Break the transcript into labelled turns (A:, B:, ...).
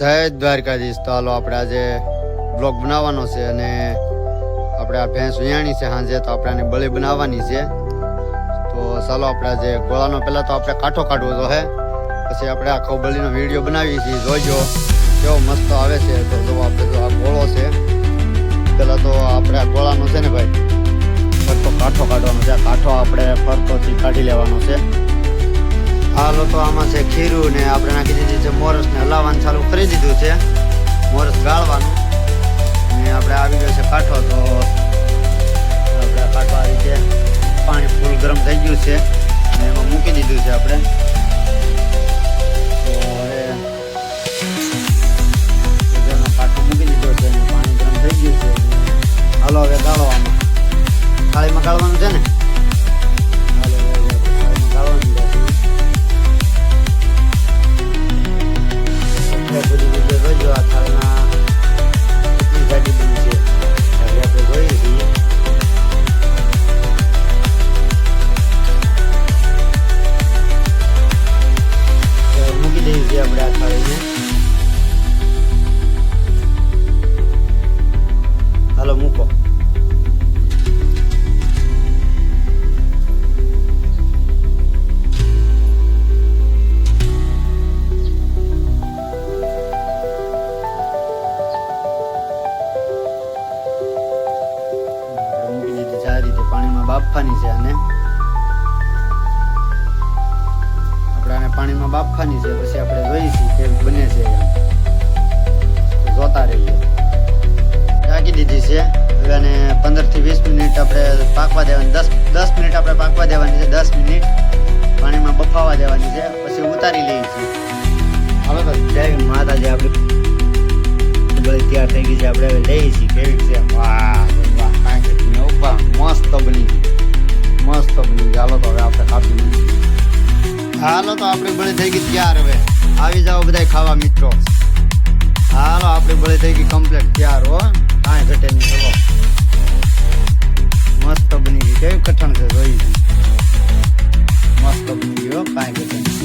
A: જય દ્વારકાધીશ. તો હાલો આપણે આજે બ્લોગ બનાવવાનો છે અને આપણે આ ભેંસ વિયાણી છે સાંજે તો આપણે આને બળી બનાવવાની છે. તો ચાલો આપણે આજે ગોળાનો પહેલાં તો આપણે કાંઠો કાઢવો તો હે. પછી આપણે આખો બળીનો વીડિયો બનાવીએ છીએ. જોઈજો કેવો મસ્ત આવે છે. તો જો આપણે તો આ ગોળો છે, પહેલાં તો આપણે આ ગોળાનો છે ને ભાઈ, ફરતો કાંઠો કાઢવાનો છે. આ કાંઠો આપણે ફરતોથી કાઢી લેવાનો છે. હાલો તો આમાં છે ખીરું ને આપણે નાખી દીધું છે મોરસ ને હલાવવાનું ચાલુ કરી દીધું છે. મોરસ ગાળવાનું. ને આપણે આવી ગયો છે કાંઠો, તો આપણે કાંઠો આવી છે પાણી ફૂલ ગરમ થઈ ગયું છે. અને એમાં મૂકી દીધું છે આપણે. કાંઠો મૂકી દીધો છે પાણી ગરમ થઈ ગયું છે. હાલો હવે ગાળો આમાં થાળીમાં ગાળવાનું છે ને? બાફવાની છે, અને આપણે પાણીમાં બાફવાની છે, પછી આપણે જોઈશું કેવી બને છે જોતા રહીએ. ઢાંકી દીધી છે. હવે આને પંદરથી વીસ મિનિટ આપણે પાકવા દેવાની, દસ દસ મિનિટ આપણે પાકવા દેવાની છે, દસ મિનિટ. પાણીમાં બફાવા દેવાની છે, પછી ઉતારી લઈએ છીએ. હાલો તો, જય માતાજી, આપણે બળી તૈયાર થઈ ગઈ છે, આપણે હવે લઈએ છીએ. કેવી છે? વાહ! મસ્ત બની ગઈ મસ્ત બની ગઈ હાલો તો હવે આપણે ખાધી હાલો તો આપણે બળે થઈ ગઈ ત્યાર હવે. આવી જાઓ બધા ખાવા મિત્રો. હાલો આપણે બળે થઈ ગઈ કમ્પ્લીટ તૈયાર હો. કાંઈ ઘટે નહીં. ચલો મસ્ત બની ગઈ. કેવી કઠણ છે જોઈ. મસ્ત બની ગયો કાંઈ ઘટે નહીં.